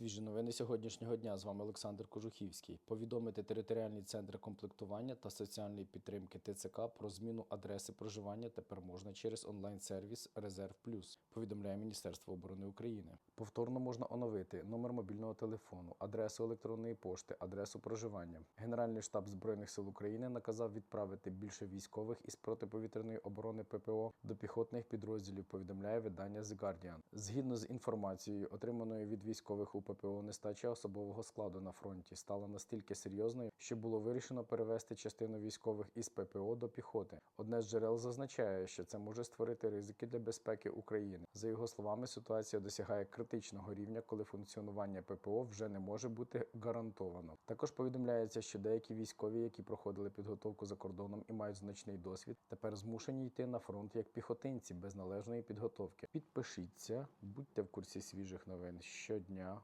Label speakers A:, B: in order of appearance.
A: Свіжі новини сьогоднішнього дня. З вами Олександр Кожухівський. Повідомити територіальні центри комплектування та соціальної підтримки ТЦК про зміну адреси проживання тепер можна через онлайн-сервіс Резерв Плюс. Повідомляє Міністерство оборони України. Повторно можна оновити номер мобільного телефону, адресу електронної пошти, адресу проживання. Генеральний штаб збройних сил України наказав відправити більше військових із протиповітряної оборони ППО до піхотних підрозділів. Повідомляє видання The Guardian. Згідно з інформацією, отриманою від військових у ППО, нестача особового складу на фронті стала настільки серйозною, що було вирішено перевести частину військових із ППО до піхоти. Одне з джерел зазначає, що це може створити ризики для безпеки України. За його словами, ситуація досягає критичного рівня, коли функціонування ППО вже не може бути гарантовано. Також повідомляється, що деякі військові, які проходили підготовку за кордоном і мають значний досвід, тепер змушені йти на фронт як піхотинці без належної підготовки. Підпишіться, будьте в курсі свіжих новин щодня.